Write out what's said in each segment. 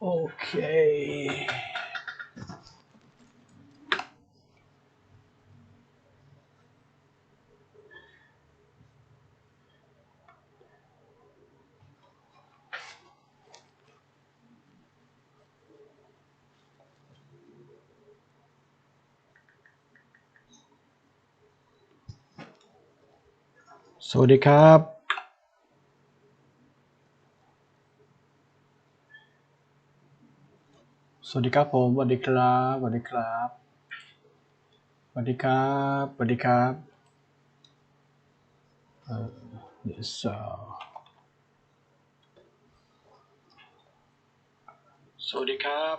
โอเคสวัสดีครับ สวัสดีครับผมสวัสดีครับสวัสดีครับสวัสดีครับสวัสดีครับเออ yes sir สวัสดีครับ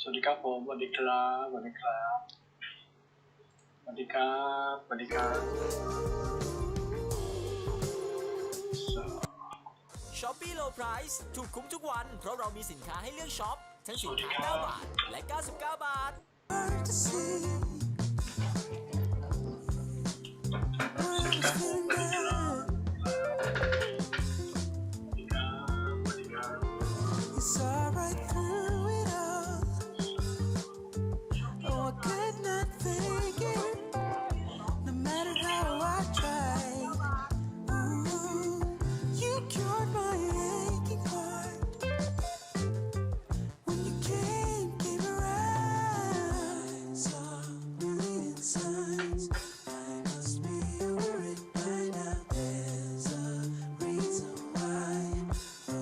สวัสดีครับผมสวัสดีครับสวัสดีครับสวัสดีครับสวัสดีครับ ช้อปปี้โล w Price ถูกคุ้มทุกวัน เพราะเรามีสินค้าให้เลือกช็อป ทั้งสินค้า 9 บาท และ 99 บาท You saw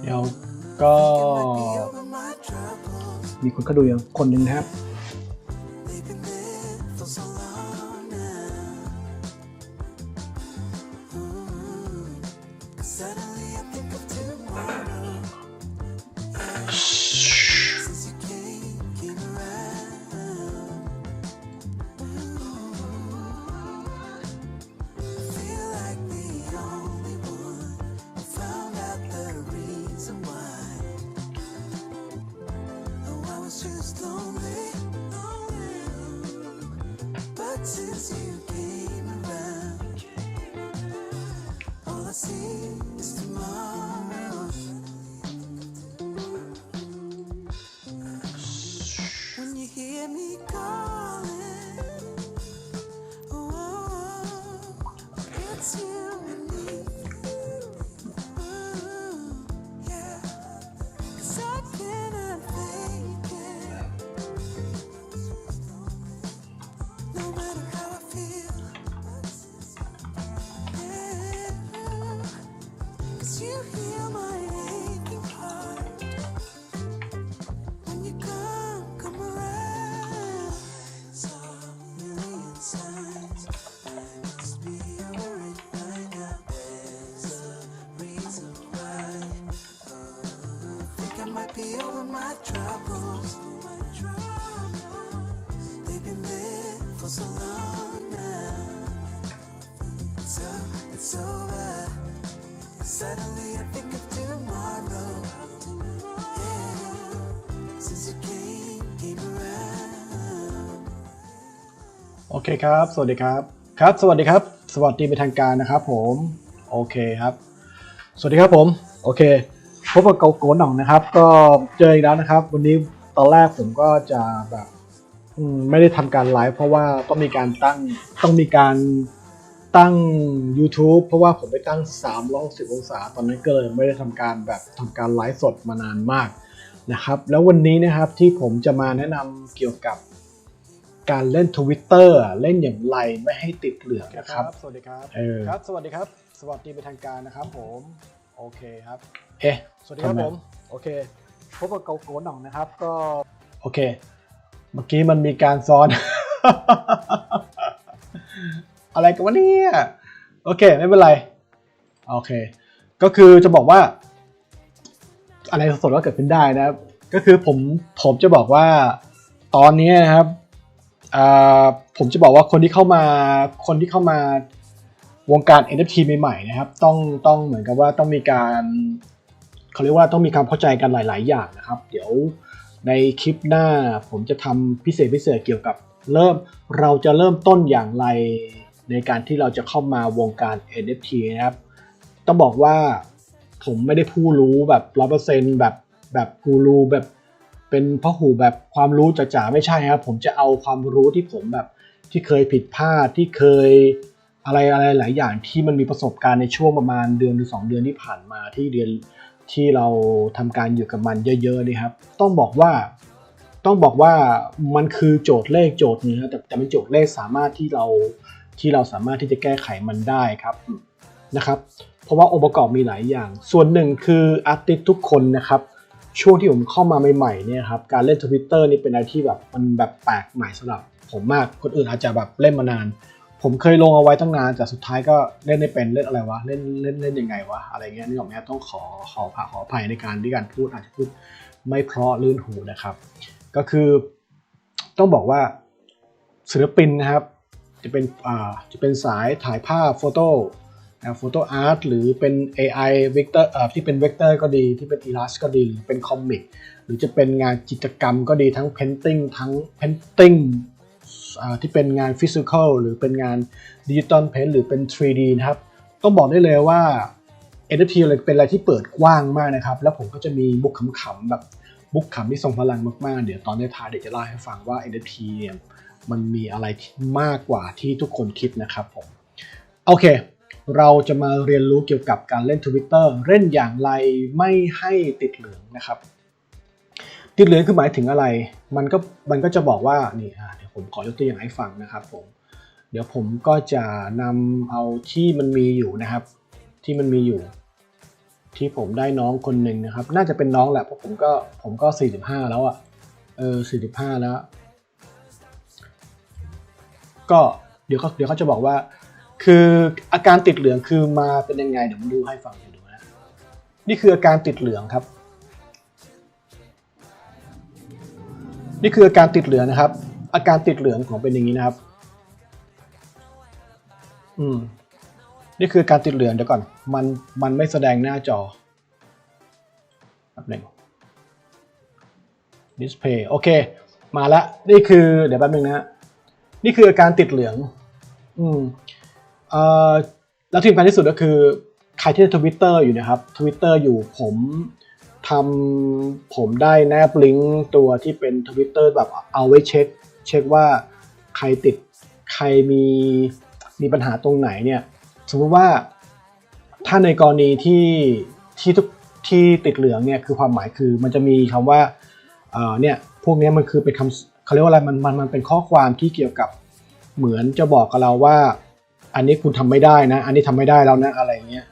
เดี๋ยวก็ Over my troubles. มีคนเข้าดูอย่างคนหนึ่งนะครับ โอเคครับ สวัสดีครับ ครับ สวัสดีครับ สวัสดีเป็นทางการนะครับผม โอเคครับ สวัสดีครับผม โอเค พบกับเกาโกหน่องนะครับ ก็เจออีกแล้วนะครับ วันนี้ตอนแรกผมก็จะแบบไม่ได้ทำการไลฟ์เพราะว่าต้องมีการตั้ง ต้องมีการ ตั้ง YouTube เพราะว่าผมไปตั้ง360องศา ตอนนั้นก็เลยไม่ได้ทำการแบบทำการไลฟ์สดมานานมากนะครับแล้ววันนี้นะครับที่ผมจะมาแนะนำเกี่ยวกับการเล่น Twitter อะเล่นอย่างไรไม่ให้ติดเหลืองนะครับ สวัสดีครับเออครับ สวัสดีครับ สวัสดีเป็นทางการนะครับผมโอเคครับเอ๊ะสวัสดีครับทำไมผมโอเคพบกับเกาโกหน่องนะครับก็โอเค เมื่อกี้มันมีการซ้อน อะไรกันวะเนี่ย โอเค ไม่เป็นไร โอเค ก็คือจะบอกว่า อะไรสดๆก็เกิดขึ้นได้นะครับ ก็คือผมผมจะบอกว่าตอนนี้นะครับผมจะบอกว่าคนที่เข้ามาคนที่เข้ามาวงการ NFT ใหม่ๆนะครับ ต้องต้องเหมือนกับว่าต้องมีการเขาเรียกว่าต้องมีความเข้าใจกันหลาย ๆ อย่างนะครับ เดี๋ยวในคลิปหน้าผมจะทำพิเศษพิเศษเกี่ยวกับเริ่มเราจะเริ่มต้นอย่างไร ในการที่เราจะเข้ามาวงการ NFT นะครับ ต้องบอกว่าผมไม่ได้ผู้รู้แบบร้อยเปอร์เซ็นแบบแบบกูรูแบบเป็นพ่อหูแบบความรู้จ๋าๆไม่ใช่ครับ ผมจะเอาความรู้ที่ผมแบบที่เคยผิดพลาดที่เคยอะไรอะไรหลายอย่างที่มันมีประสบการณ์ในช่วงประมาณเดือนหรือสองเดือนที่ผ่านมาที่เดือนที่เราทำการอยู่กับมันเยอะๆนี่ครับ ต้องบอกว่าต้องบอกว่ามันคือโจทย์เลขโจทย์นึงนะแต่แต่เป็นโจทย์เลขสามารถที่เรา ที่เราสามารถที่จะแก้ไขมันได้ครับนะครับเพราะว่าองค์ประกอบมีหลายอย่าง ส่วนหนึ่งคืออาร์ติสทุกคนนะครับช่วงที่ผมเข้ามาใหม่ๆเนี่ยครับการเล่นทวิตเตอร์นี่เป็นอะไรที่แบบมันแบบแปลกใหม่สำหรับผมมากคนอื่นอาจจะแบบเล่นมานาน ผมเคยลงเอาไว้ตั้งนานแต่สุดท้ายก็เล่นไม่เป็นเล่นอะไรวะเล่นเล่นเล่นยังไงวะอะไรเงี้ยนี่ออกไหมต้องขอขอผ่าขออภัยในการที่การพูดอาจจะพูดไม่เพราะลื่นหูนะครับ ก็คือต้องบอกว่าศิลปินนะครับ จะเป็นอ่าจะเป็นสายถ่ายภาพโฟโต้โฟโต้อาร์ตหรือเป็น AI เวกเตอร์ที่เป็นเวกเตอร์ก็ดีที่เป็นอีลาสก็ดีหรือเป็นคอมิกหรือจะเป็นงานจิตรกรรมก็ดีทั้งเพนติ้งทั้งเพนติ้งอ่าที่เป็นงานฟิสิกอลหรือเป็นงานดิจิตอลเพนหรือเป็น 3D นะครับต้องบอกได้เลยว่า NFT เลยเป็นอะไรที่เปิดกว้างมากนะครับ แล้วผมก็จะมีบุกขำๆแบบบุกขำที่ทรงพลังมากๆ เดี๋ยวตอนในท้ายเดี๋ยวจะเล่าให้ฟังว่า NFT เนี่ย มันมีอะไรมากกว่าที่ทุกคนคิดนะครับผม โอเค เราจะมาเรียนรู้เกี่ยวกับการเล่น Twitter เล่นอย่างไรไม่ให้ติดเหลืองนะครับ ติดเหลืองคือหมายถึงอะไร มันก็มันก็จะบอกว่านี่อะเดี๋ยวผมขอยกตัวอย่างให้ฟังนะครับผม เดี๋ยวผมก็จะนำเอาที่มันมีอยู่นะครับ ที่มันมีอยู่ที่ผมได้น้องคนหนึ่งนะครับ น่าจะเป็นน้องแหละเพราะผมก็ผมก็ 45 แล้วอะ่ะเออ45 แล้ว ก็เดี๋ยวเขาเดี๋ยวเขาจะบอกว่า คืออาการติดเหลืองคือมาเป็นยังไงเดี๋ยวผมดูให้ฟังเดี๋ยวดูนะนี่คืออาการติดเหลืองครับ นี่คืออาการติดเหลืองนะครับ อาการติดเหลืองของเป็นอย่างนี้นะครับ อืมนี่คือการติดเหลืองเดี๋ยวก่อน มันมันไม่แสดงหน้าจอแป๊บหนึ่ง display โอเค มาแล้วนี่คือเดี๋ยวแป๊บหนึงนะฮะ นี่คืออาการติดเหลือง อืมเอ่อแล้วที่สำคัญที่สุดก็คือ ใครที่ทวิตเตอร์อยู่นะครับทวิตเตอร์อยู่ผมทำผมได้แนบลิงก์ตัวที่เป็นทวิตเตอร์แบบเอาไว้เช็ค เช็คว่าใครติดใครมีมีปัญหาตรงไหนเนี่ย สมมติว่าถ้าในกรณีที่ที่ทุกที่ติดเหลืองเนี่ยคือความหมายคือมันจะมีคำว่าเอ่อเนี่ยพวกเนี้ยมันคือเป็นคำ เขาเรียกว่าอะไรมันมันมันเป็นข้อความที่เกี่ยวกับเหมือนจะบอกกับเราว่า อันนี้คุณทำไม่ได้นะ อันนี้ทำไม่ได้แล้วนะอะไรเงี้ย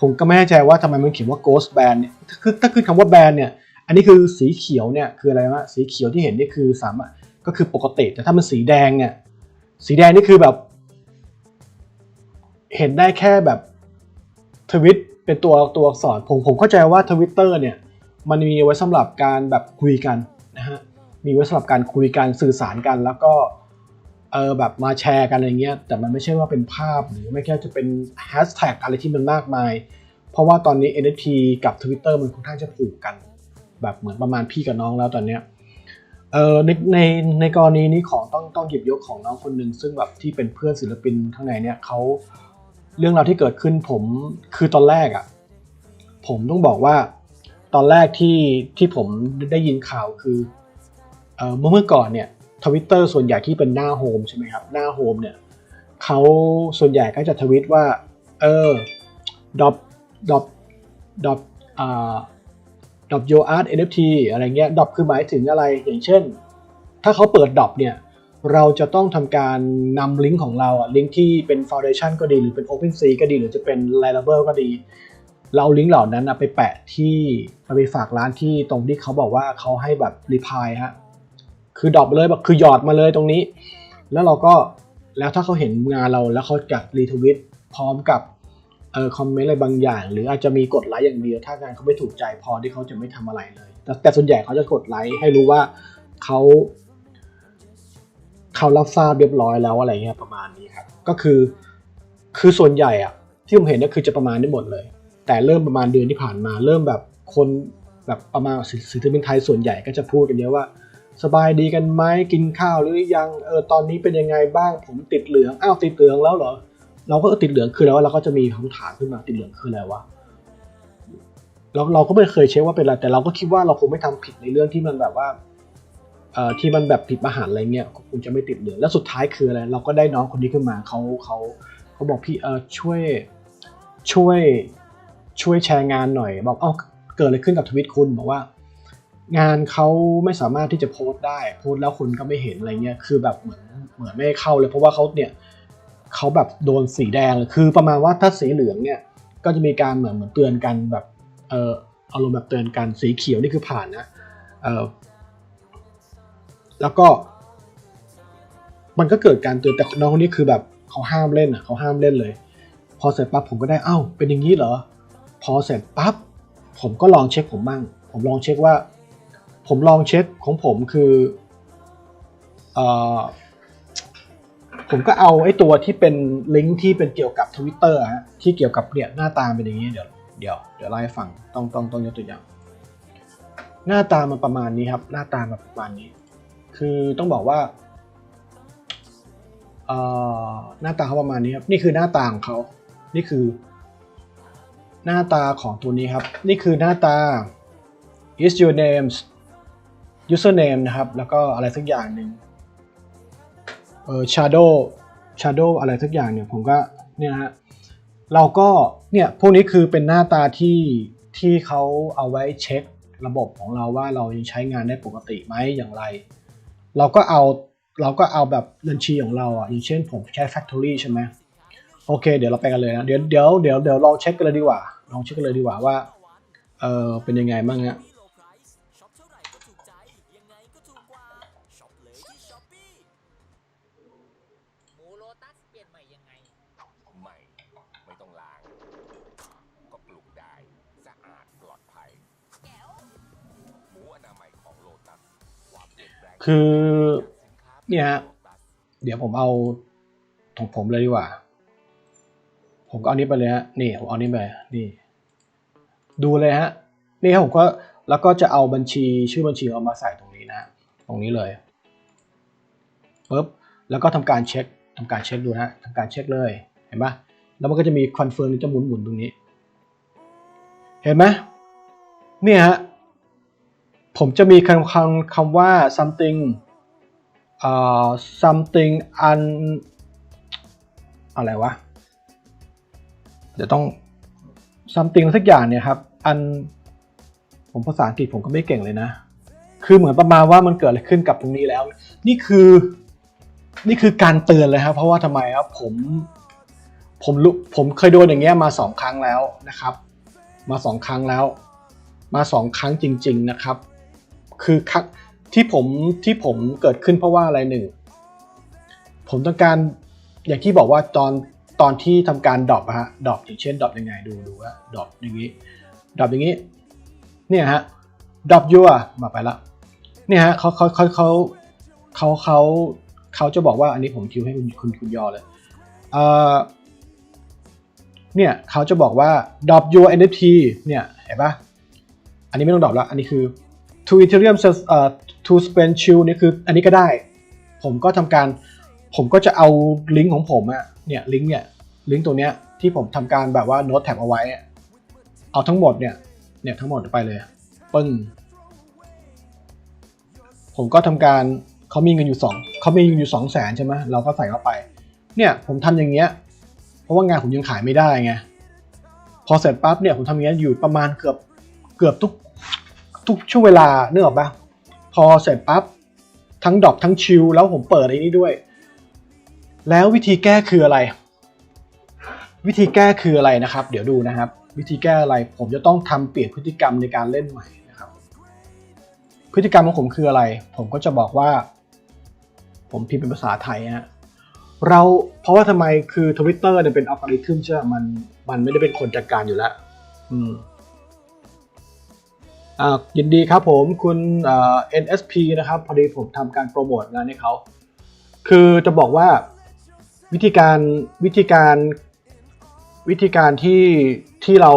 ผมก็ไม่แน่ใจว่าทำไมมันเขียนว่า ghost ban เนี่ยคือถ้าคือคำว่า ban เนี่ยอันนี้คือสีเขียวเนี่ยคืออะไรวะสีเขียวที่เห็นนี่คือสามารถก็คือปกติ แต่ถ้ามันสีแดงเนี่ยสีแดงนี่คือแบบ เห็นได้แค่แบบทวิตเป็นตัวตัวอักษรผมผมเข้าใจว่าทวิตเตอร์เนี่ย มันมีไว้สำหรับการแบบคุยกันนะฮะ มีไว้สำหรับการคุยกันสื่อสารกันแล้วก็เออแบบมาแชร์กันอะไรเงี้ย แต่มันไม่ใช่ว่าเป็นภาพหรือไม่แค่จะเป็นแฮชแท็กอะไรที่มันมากมาย เพราะว่าตอนนี้ NFT กับ Twitter มันค่อนข้างจะผูกกัน แบบเหมือนประมาณพี่กับน้องแล้วตอนเนี้ยเออในในในกรณีนี้ของต้องต้องหยิบยกของน้องคนหนึ่งซึ่งแบบที่เป็นเพื่อนศิลปินข้างในเนี่ยเขาเรื่องราวที่เกิดขึ้นผมคือตอนแรกอะ่ะผมต้องบอกว่าตอนแรกที่ที่ผมได้ยินข่าวคือ เมื่อเมื่อก่อนเนี่ยทวิตเตอร์ส่วนใหญ่ที่เป็นหน้าโฮมใช่ไหมครับ หน้าโฮมเนี่ยเขาส่วนใหญ่ก็จะทวิตว่า เออดอปดอปดอปอ่าดอ your art NFT อะไรเงี้ยดอคือหมายถึงอะไรอย่างเช่น ถ้าเขาเปิดดอเนี่ยเราจะต้องทำการนำลิงก์ของเราอะลิงก์ที่เป็น Foundation ก็ดีหรือเป็น OpenSea ก็ดี หรือจะเป็น Laravel ก็ดี เราเอาลิงก์เหล่านั้นอะไปแปะที่ไปฝากร้านที่ตรงที่เขาบอกว่าเขาให้แบบรีพายฮะ คือดรอปเลยแบบคือหยอดมาเลยตรงนี้ แล้วเราก็แล้วถ้าเขาเห็นงานเราแล้วเขาจะรีทวิตพร้อมกับเออคอมเมนต์อะไรบางอย่าง หรืออาจจะมีกดไลค์อย่างเดียวถ้างานเขาไม่ถูกใจพอที่เขาจะไม่ทำอะไรเลย แต่แต่ส่วนใหญ่เขาจะกดไลค์ให้รู้ว่าเขาเขารับทราบเรียบร้อยแล้วอะไรเงี้ยประมาณนี้ครับก็คือคือส่วนใหญ่อะที่ผมเห็นก็คือจะประมาณนี้หมดเลย แต่เริ่มประมาณเดือนที่ผ่านมา เริ่มแบบคนแบบประมาณศิลปินไทยส่วนใหญ่ก็จะพูดกันเยอะว่า สบายดีกันไหมกินข้าวหรือยังเออตอนนี้เป็นยังไงบ้างผมติดเหลืองอ้าวติดเหลืองแล้วเหรอเราก็ติดเหลืองคือแล้วเราก็จะมีคำถามขึ้นมาติดเหลืองคืออะไรวะเราเราก็ไม่เคยเช็คว่าเป็นอะไร แต่เราก็คิดว่าเราคงไม่ทำผิดในเรื่องที่มันแบบว่าเอ่อที่มันแบบผิดมหันต์อะไรเงี้ยคงจะไม่ติดเหลืองแล้วสุดท้ายคืออะไรเราก็ได้น้องคนนี้ขึ้นมาเขาเขาเขาบอกพี่เออช่วยช่วยช่วยแชร์งานหน่อย บอกเอ้าเกิดอะไรขึ้นกับทวิตคุณบอกว่า งานเขาไม่สามารถที่จะโพสต์ได้โพสต์แล้วคนก็ไม่เห็นอะไรเงี้ยคือแบบเหมือนเหมือนไม่เข้าเลยเพราะว่าเขาเนี่ยเขาแบบโดนสีแดงคือประมาณว่าถ้าสีเหลืองเนี่ยก็จะมีการเหมือนเหมือนเตือนกันแบบเอออารมณ์แบบเตือนกันสีเขียวนี่คือผ่านนะเออแล้วก็ มันก็เกิดการเตือนแต่น้องคนนี้คือแบบเขาห้ามเล่นอะเขาห้ามเล่นเลย พอเสร็จปั๊บผมก็ได้เอ้าเป็นอย่างนี้เหรอ พอเสร็จปั๊บผมก็ลองเช็คผมบ้าง ผมลองเช็คว่า ผมลองเช็คของผมคืออผมก็เอาไอ้ตัวที่เป็นลิงก์ที่เป็นเกี่ยวกับทวิตเตอร์ฮะที่เกี่ยวกับเนี่ยหน้าตาเป็นอย่างนี้เดี๋ยวเดี๋ยวเดี๋ยวเล่ฟังต้องต้องต้องยกตัวอย่าง หน้าตามันประมาณนี้ครับ หน้าตามันประมาณนี้ คือต้องบอกว่าหน้าตาเขาประมาณนี้ครับนี่คือหน้าตาของเขานี่คือ หน้าตาของตัวนี้ครับ นี่คือหน้าตา is your name username นะครับ แล้วก็อะไรสักอย่างหนึ่งเออ shadow shadow อะไรสักอย่างเนี่ยผมก็เนี่ยนะฮะเราก็เนี่ยพวกนี้คือเป็นหน้าตาที่ที่เขาเอาไว้เช็คระบบของเราว่าเรายังใช้งานได้ปกติไหมอย่างไร เราก็เอาเราก็เอาแบบบัญชีของเราอะอย่างเช่นผมใช้ factory ใช่ไหมโอเค เดี๋ยวเราไปกันเลยนะ เดี๋ยวเดี๋ยวเดี๋ยวเดี๋ยวลองเช็คกันเลยดีกว่าลองเช็คกันเลยดีกว่าว่าเออเป็นยังไงบ้างฮะ คือเนี่ยฮะเดี๋ยวผมเอาของผมเลยดีกว่า ผมก็เอานี้ไปเลยฮะนี่ผมเอานี้ไปนี่ ดูเลยฮะนี่ผมก็แล้วก็จะเอาบัญชีชื่อบัญชีเอามาใส่ตรงนี้นะตรงนี้เลยปุ๊บแล้วก็ทำการเช็คทำการเช็คดูนะทำการเช็คเลยเห็นปะแล้วมันก็จะมีคอนเฟิร์มจะหมุนหมุนตรงนี้ เห็นไหมเนี่ยฮะ ผมจะมีคำคำคำว่า something เอ่อ something un อะไรวะ เดี๋ยวต้อง something สักอย่างเนี่ยครับ อัน ผมภาษาอังกฤษผมก็ไม่เก่งเลยนะ คือเหมือนประมาณว่ามันเกิดอะไรขึ้นกับตรงนี้แล้ว นี่คือ นี่คือการเตือนเลยครับ เพราะว่าทำไมครับผม ผมผมเคยโดนอย่างเงี้ยมาสองครั้งแล้วนะครับ มาสองครั้งแล้ว มาสองครั้งจริง ๆ นะครับ คือครั้งที่ผมที่ผมเกิดขึ้นเพราะว่าอะไรหนึ่ง ผมต้องการอย่างที่บอกว่าตอนตอนที่ทำการดรอปฮะดรอปอย่างเช่นดรอปยังไงดูดูว่าดรอปอย่างนี้ดรอปอย่างนี้เนี่ยฮะดรอปยัวมาไปละเนี่ยฮะเขาเขาเขาเขาเขาเขาเขาจะบอกว่าอันนี้ผมคิวให้คุณคุณคุณยอเลยเอ่อเนี่ยเขาจะบอกว่า drop your NFT เนี่ยเห็นปะอันนี้ไม่ต้องดรอปละอันนี้คือ to Ethereum เอ่อ to spend chill นี่คืออันนี้ก็ได้ ผมก็ทำการ ผมก็จะเอาลิงก์ของผมอะเนี่ยลิงก์เนี่ยลิงก์ตัวเนี้ยที่ผมทำการแบบว่าโน้ตแท็บเอาไว้ เอาทั้งหมดเนี่ยเนี่ยทั้งหมดไปเลยปึ้งผมก็ทำการเขามีเงินอยู่สองเขามีเงินอยู่สองแสนใช่ไหมเราก็ใส่เข้าไป เนี่ยผมทำอย่างเงี้ยเพราะว่างานผมยังขายไม่ได้ไงพอเสร็จปั๊บเนี่ยผมทำอย่างเงี้ยอยู่ประมาณเกือบเกือบทุก ทุกช่วงเวลาเนื้อออกปะพอเสร็จปั๊บทั้งดรอปทั้งชิลแล้วผมเปิดไอ้นี้ด้วย แล้ววิธีแก้คืออะไร วิธีแก้คืออะไรนะครับ เดี๋ยวดูนะครับ วิธีแก้อะไรผมจะต้องทำเปลี่ยนพฤติกรรมในการเล่นใหม่นะครับ พฤติกรรมของผมคืออะไร ผมก็จะบอกว่า ผมพิมพ์เป็นภาษาไทยฮะเราเพราะว่าทำไมคือทวิตเตอร์เนี่ยเป็นอัลกอริทึมใช่ไหมมันมันไม่ได้เป็นคนจัดการอยู่แล้ว อืม ยินดีครับผมคุณเอ่อ NSP นะครับพอดีผมทำการโปรโมทงานให้เขาคือจะบอกว่าวิธีการวิธีการวิธีการที่ที่เรา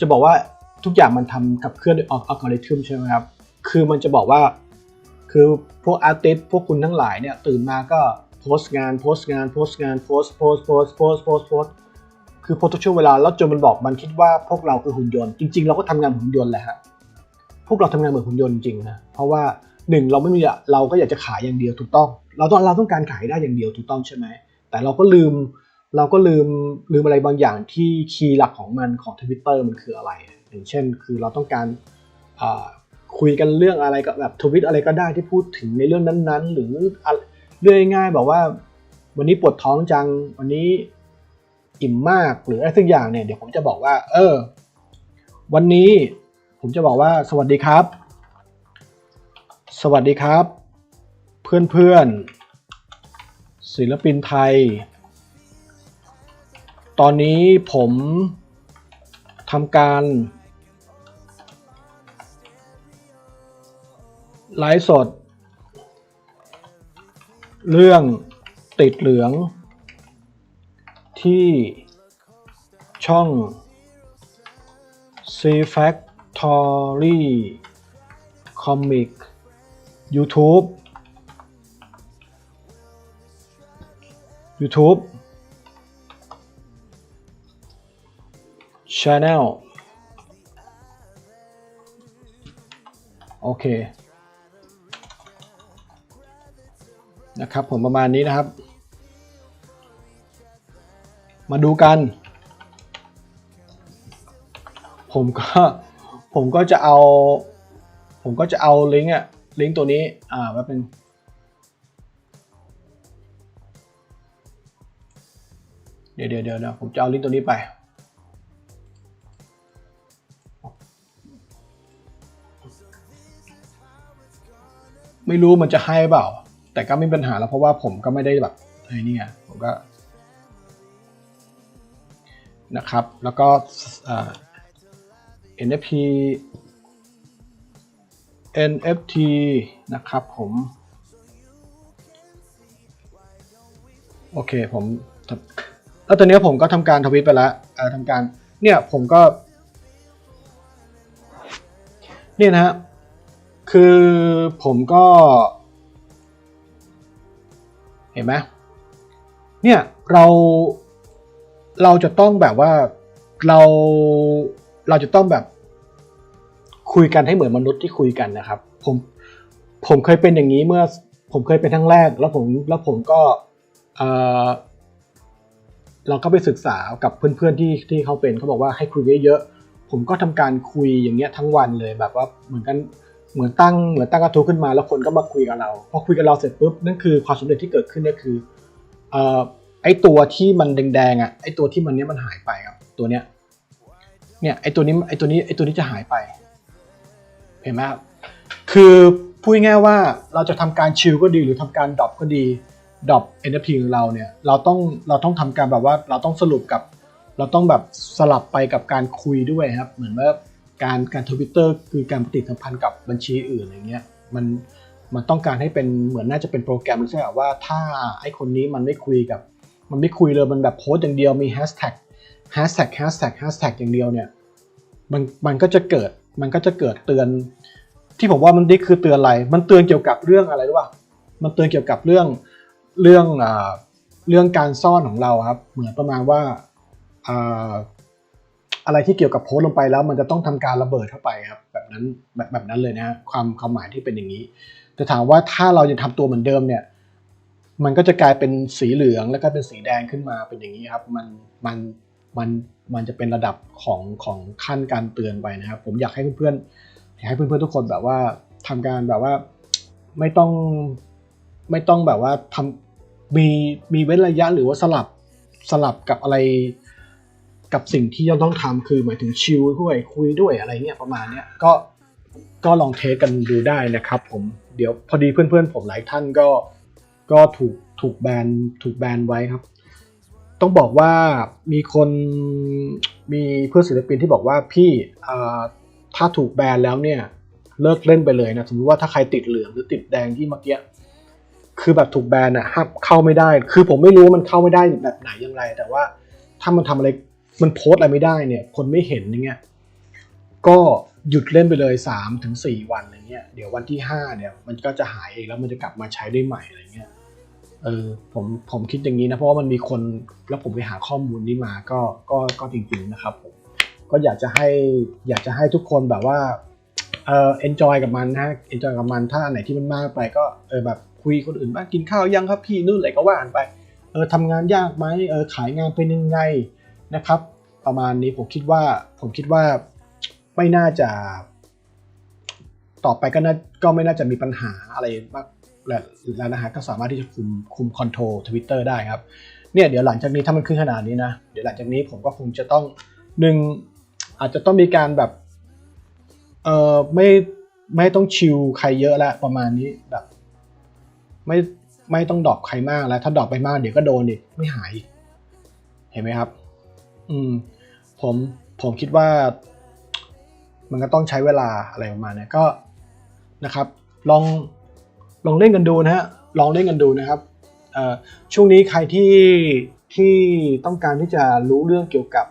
จะบอกว่าทุกอย่างมันทำกับเคลื่อนด้วยอัลกอริทึมใช่ไหมครับ คือมันจะบอกว่าคือพวกอาร์ติสพวกคุณทั้งหลายเนี่ยตื่นมาก็โพสต์งานโพสต์งานโพสต์งานโพสต์โพสต์โพสต์โพสต์โพสต์ คือพสต์ทุกช่วงเวลาแล้วจนมันบอกมันคิดว่าพวกเราคือหุ่นยนต์จริง ๆ เราก็ทำงานหุ่นยนต์แหละฮะพวกเราทำงานเหมือนหุ่นยนต์จริงนะเพราะว่าหนึ่งเราไม่มีอะเราก็อยากจะขายอย่างเดียวถูกต้อง เราต้องเราต้องการขายได้อย่างเดียวถูกต้องใช่ไหมแต่เราก็ลืมเราก็ลืมลืมอะไรบางอย่างที่คีย์หลักของมันของทวิตเตอร์มันคืออะไร อย่างเช่น คือเราต้องการคุยกันเรื่องอะไรก็แบบทวิตอะไรก็ได้ที่พูดถึงในเรื่องนั้นๆ หรือเรื่องง่ายๆแบบว่า วันนี้ปวดท้องจังวันนี้ อิ่มมากหรืออะไรสักอย่างเนี่ยเดี๋ยวผมจะบอกว่า เออ วันนี้ผมจะบอกว่า สวัสดีครับ สวัสดีครับ เพื่อนๆศิลปินไทย ตอนนี้ผมทำการไลฟ์สด เรื่องติดเหลือง ที่ช่อง C Factory Comic YouTube YouTube Channel โอเค นะครับผมประมาณนี้นะครับ มาดูกัน ผมก็ผมก็จะเอา ผมก็จะเอาลิงก์อะลิงก์ตัวนี้ อ่าแป๊บนึงเดี๋ยวเดี๋ยวเดี๋ยวนะผมจะเอาลิงก์ตัวนี้ไปไม่รู้มันจะให้เปล่า แต่ก็ไม่มีปัญหาแล้วเพราะว่าผมก็ไม่ได้แบบไอ้นี่ไงผมก็ นะครับ แล้วก็ NFT NFT นะครับผม โอเคผมแล้วตอนนี้ผมก็ทำการทวิตไปแล้วทำการเนี่ยผมก็เนี่ยนะฮะคือผมก็ เห็นไหมเนี่ยเรา เราจะต้องแบบว่าเราเราจะต้องแบบคุยกันให้เหมือนมนุษย์ที่คุยกันนะครับ ผมผมเคยเป็นอย่างนี้เมื่อ ผมเคยเป็นทั้งแรก แล้วผมแล้วผมก็เออเราก็ไปศึกษากับเพื่อนๆที่ที่เขาเป็นเขาบอกว่าให้คุยเยอะๆผมก็ทำการคุยอย่างเงี้ยทั้งวันเลยแบบว่าเหมือนกันเหมือนตั้งเหมือนตั้งกระทู้ขึ้นมาแล้วคนก็มาคุยกับเราพอคุยกับเราเสร็จปุ๊บนั่นคือความสำเร็จที่เกิดขึ้นเนี่คือเอ่อ ไอตัวที่มันแดงๆอะไอตัวที่มันเนี้ยมันหายไปครับ ตัวเนี้ย เนี่ยไอตัวนี้ไอตัวนี้ไอตัวนี้จะหายไป เห็นไหมครับคือพูดง่ายๆว่าเราจะทำการชิลก็ดีหรือทำการดรอปก็ดีดรอป NFT ของเราเนี่ยเราต้องเราต้องทำการแบบว่าเราต้องสรุปกับ เราต้องแบบสลับไปกับการคุยด้วยครับ เหมือนว่าการการทวิตเตอร์คือการปฏิสัมพันธ์กับบัญชีอื่นอะไรเงี้ยมันมันต้องการให้เป็นเหมือนน่าจะเป็นโปรแกรมใช่ไหมว่าถ้าไอคนนี้มันไม่คุยกับ มันไม่คุยเลยมันแบบโพสต์อย่างเดียวมีแฮชแท็กแฮชแท็กแฮชแท็กแฮชแท็กอย่างเดียวเนี่ยมันมันก็จะเกิดมันก็จะเกิดเตือน ที่ผมว่ามันนี่คือเตือนอะไร มันเตือนเกี่ยวกับเรื่องอะไรรู้ป่ะมันเตือนเกี่ยวกับเรื่องเรื่องอ่าเรื่องการซ่อนของเราครับเหมือนประมาณว่าอ่าอะไรที่เกี่ยวกับโพสต์ลงไปแล้ว มันจะต้องทำการระเบิดเข้าไปครับ แบบนั้นแบบแบบนั้นเลยนะฮะความความหมายที่เป็นอย่างนี้ แต่ถามว่าถ้าเรายังทำตัวเหมือนเดิมเนี่ย มันก็จะกลายเป็นสีเหลืองแล้วก็เป็นสีแดงขึ้นมาเป็นอย่างนี้ครับ มันมันมันมันจะเป็นระดับของของขั้นการเตือนไปนะครับ ผมอยากให้เพื่อนๆอยากให้เพื่อนๆทุกคนแบบว่าทำการแบบว่าไม่ต้องไม่ต้องแบบว่าทำมีมีเว้นระยะหรือว่าสลับสลับกับอะไรกับสิ่งที่เราต้องทำคือหมายถึงชิลด้วยคุยด้วยอะไรเงี้ยประมาณเนี้ยก็ก็ลองเทสกันดูได้นะครับ ผมเดี๋ยวพอดีเพื่อนๆ ผมหลายท่านก็ ก็ถูกถูกแบนถูกแบนไว้ครับ ต้องบอกว่ามีคนมีเพื่อนศิลปินที่บอกว่าพี่ถ้าถูกแบนแล้วเนี่ยเลิกเล่นไปเลยนะสมมติว่าถ้าใครติดเหลืองหรือติดแดงที่เมื่อกี้คือแบบถูกแบนอะห้ามเข้าไม่ได้ คือผมไม่รู้ว่ามันเข้าไม่ได้แบบไหนอย่างไร แต่ว่าถ้ามันทำอะไรมันโพสอะไรไม่ได้เนี่ย คนไม่เห็นอย่างเงี้ยก็หยุดเล่นไปเลย3ถึงวันอะไรเงี้ยเดี๋ยววันที่5เนี่ยมันก็จะหายเองแล้วมันจะกลับมาใช้ได้ใหม่อะไรเงี้ย เออผมผมคิดอย่างนี้นะเพราะว่ามันมีคนแล้วผมไปหาข้อมูลนี้มาก็ก็ก็จริงๆนะครับผมก็อยากจะให้อยากจะให้ทุกคนแบบว่าเออ enjoy กับมันนะ enjoy กับมันถ้าอันไหนที่มันมากไปก็เออแบบคุยคนอื่นบ้างกินข้าวยังครับพี่นู่นอะไรก็ว่ากันไปเออทำงานยากไหมเออขายงานเป็นยังไงนะครับ ประมาณนี้ผมคิดว่าผมคิดว่าไม่น่าจะ ต่อไปก็น่าก็ไม่น่าจะมีปัญหาอะไรมาก แล้วแล้วนะฮะก็สามารถที่จะคุมคุมคอนโทรลทวิตเตอร์ได้ครับเนี่ยเดี๋ยวหลังจากนี้ถ้ามันขึ้นขนาดนี้นะ เดี๋ยวหลังจากนี้ผมก็คงจะต้องหนึ่งอาจจะต้องมีการแบบเออไม่ไม่ต้องชิลใครเยอะแล้วประมาณนี้แบบไม่ไม่ต้องดรอปใครมากแล้ว ถ้าดรอปไปมากเดี๋ยวก็โดนอีกไม่หายเห็นไหมครับ อืมผมผมคิดว่า มันก็ต้องใช้เวลาอะไรประมาณนี้ก็นะครับ ลอง ลองเล่นกันดูนะฮะลองเล่นกันดูนะครับช่วงนี้ใครที่ที่ต้องการที่จะรู้เรื่องเกี่ยวกับ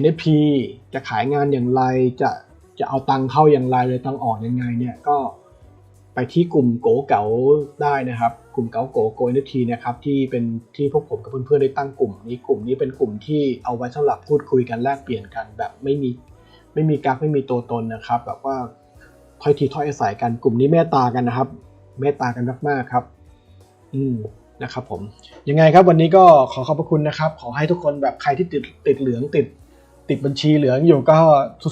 NFT จะขายงานอย่างไรจะจะเอาตังเข้าอย่างไรเลยตังออกยังไงเนี่ยก็ไปที่กลุ่มโกเก๋าได้นะครับ กลุ่มเก๋าโกโก NFT นะครับที่เป็นที่พวกผมกับเพื่อนๆได้ตั้งกลุ่มนี้กลุ่มนี้เป็นกลุ่มที่เอาไว้สำหรับพูดคุยกันแลกเปลี่ยนกันแบบไม่มีไม่มีกักไม่มีตัวตนนะครับ แบบว่าถ้อยทีถ้อยอาศัยกันกลุ่มนี้เมตตากันนะครับ เมตตากันมากๆครับ อืมนะครับผมยังไงครับวันนี้ก็ขอขอบพระคุณนะครับ ขอให้ทุกคนแบบใครที่ติดติดเหลืองติด ติดบัญชีเหลืองอยู่ก็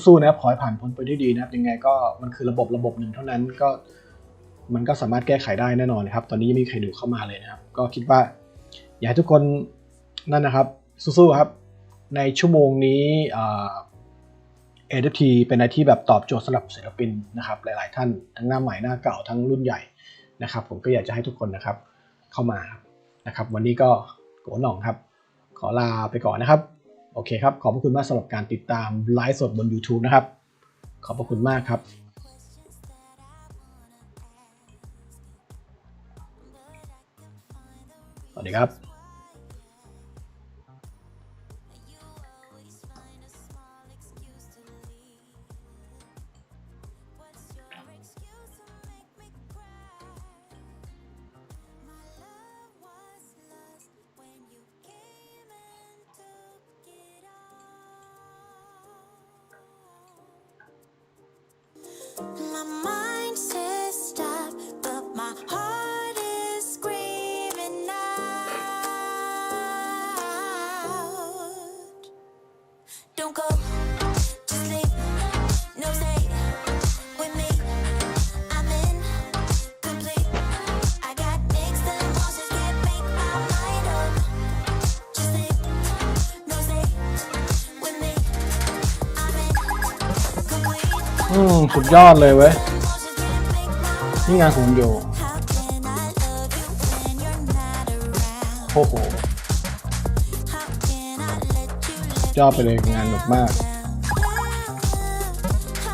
สู้ๆนะครับขอให้ผ่านพ้นไปด้วยดีนะครับ ยังไงก็มันคือระบบระบบหนึ่งเท่านั้นก็ มันก็สามารถแก้ไขได้แน่นอนครับ ตอนนี้ยังไม่มีใครดูเข้ามาเลยนะครับ ก็คิดว่า อยากให้ทุกคนนั่นนะครับ สู้ๆครับ ในชั่วโมงนี้อ่า NFT เป็นอะไรที่แบบตอบโจทย์สำหรับศิลปินนะครับหลาย ๆ ท่านทั้งหน้าใหม่หน้าเก่าทั้งรุ่นใหญ่นะครับ ผมก็อยากจะให้ทุกคนนะครับเข้ามานะครับ วันนี้ก็โกหน่องครับ ขอลาไปก่อนนะครับ โอเคครับ ขอบพระคุณมากสำหรับการติดตามไลฟ์สดบน YouTube นะครับ ขอบพระคุณมากครับสวัสดีครับ สุดยอดเลยเว้ย นี่งานของโยโอ้โหยอดไปเลยงานหนุกมาก